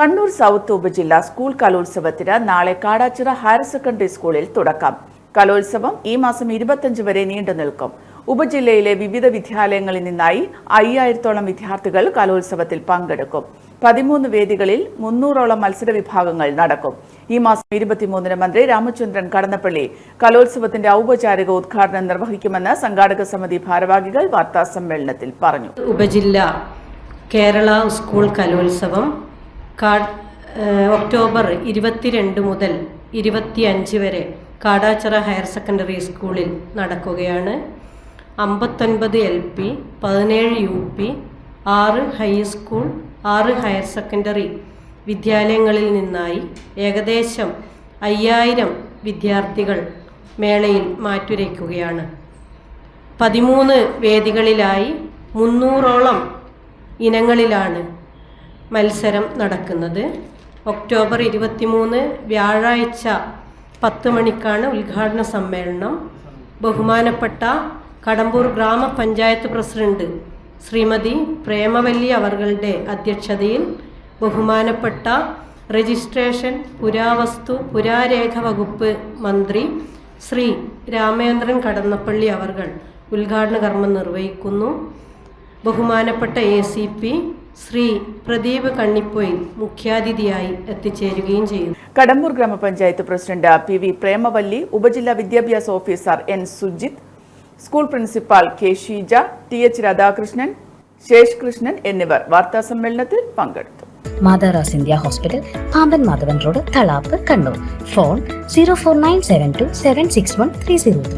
Kannur south ഉപജില്ല school കലോത്സവത്തിന് നാളെ കാടാച്ചിറ ഹയർ സെക്കൻഡറി സ്കൂളിൽ തുടക്കം. കലോത്സവം ഈ മാസം ഇരുപത്തഞ്ച് വരെ നീണ്ടു നിൽക്കും. ഉപജില്ലയിലെ വിവിധ വിദ്യാലയങ്ങളിൽ നിന്നായി അയ്യായിരത്തോളം വിദ്യാർത്ഥികൾ കലോത്സവത്തിൽ പങ്കെടുക്കും. പതിമൂന്ന് വേദികളിൽ മുന്നൂറോളം മത്സര വിഭാഗങ്ങൾ നടക്കും. ഈ മാസം ഇരുപത്തിമൂന്നിന് മന്ത്രി രാമചന്ദ്രൻ കടന്നപ്പള്ളി കലോത്സവത്തിന്റെ ഔപചാരിക ഉദ്ഘാടനം നിർവഹിക്കുമെന്ന് സംഘാടക സമിതി ഭാരവാഹികൾ വാർത്താ സമ്മേളനത്തിൽ പറഞ്ഞു. ഉപജില്ല കേരള സ്കൂൾ കലോത്സവം കാ ഏഹ് ഒക്ടോബർ ഇരുപത്തിരണ്ട് മുതൽ ഇരുപത്തിയഞ്ച് വരെ കാടാച്ചിറ ഹയർ സെക്കൻഡറി സ്കൂളിൽ നടക്കുകയാണ്. അമ്പത്തൊൻപത് എൽ പി പതിനേഴ് യു പി ആറ് ഹൈസ്കൂൾ ആറ് ഹയർ സെക്കൻഡറി വിദ്യാലയങ്ങളിൽ നിന്നായി ഏകദേശം അയ്യായിരം വിദ്യാർത്ഥികൾ മേളയിൽ മാറ്റുരയ്ക്കുകയാണ്. പതിമൂന്ന് വേദികളിലായി മുന്നൂറോളം ഇനങ്ങളിലാണ് മത്സരം നടക്കുന്നത്. ഒക്ടോബർ ഇരുപത്തിമൂന്ന് വ്യാഴാഴ്ച പത്ത് മണിക്കാണ് ഉദ്ഘാടന സമ്മേളനം. ബഹുമാനപ്പെട്ട കടമ്പൂർ ഗ്രാമപഞ്ചായത്ത് പ്രസിഡന്റ് ശ്രീമതി പ്രേമവല്ലി അവർകളുടെ അധ്യക്ഷതയിൽ ബഹുമാനപ്പെട്ട രജിസ്ട്രേഷൻ പുരാവസ്തു പുരാരേഖ വകുപ്പ് മന്ത്രി ശ്രീ രാമേന്ദ്രൻ കടന്നപ്പള്ളി അവർ ഉദ്ഘാടന കർമ്മം നിർവഹിക്കുന്നു. ബഹുമാനപ്പെട്ട A C P Shri Pradeep Kannippoyil മുഖ്യാതിഥിയായി എത്തിച്ചേരുകയും ചെയ്യുന്നു. കടമ്പൂർ ഗ്രാമപഞ്ചായത്ത് പ്രസിഡന്റ് പി വി പ്രേമവല്ലി ഉപജില്ലാ വിദ്യാഭ്യാസ officer N Sujith school principal K Sheeja T H Radhakrishnan Sesh Krishnan എന്നിവർ വാർത്താസമ്മേളനത്തിൽ പങ്കെടുത്തു. മാതാറാസ് India hospital Pamban Madhavan road Thalap Kannur. Phone zero four nine seven two seven six one three zero three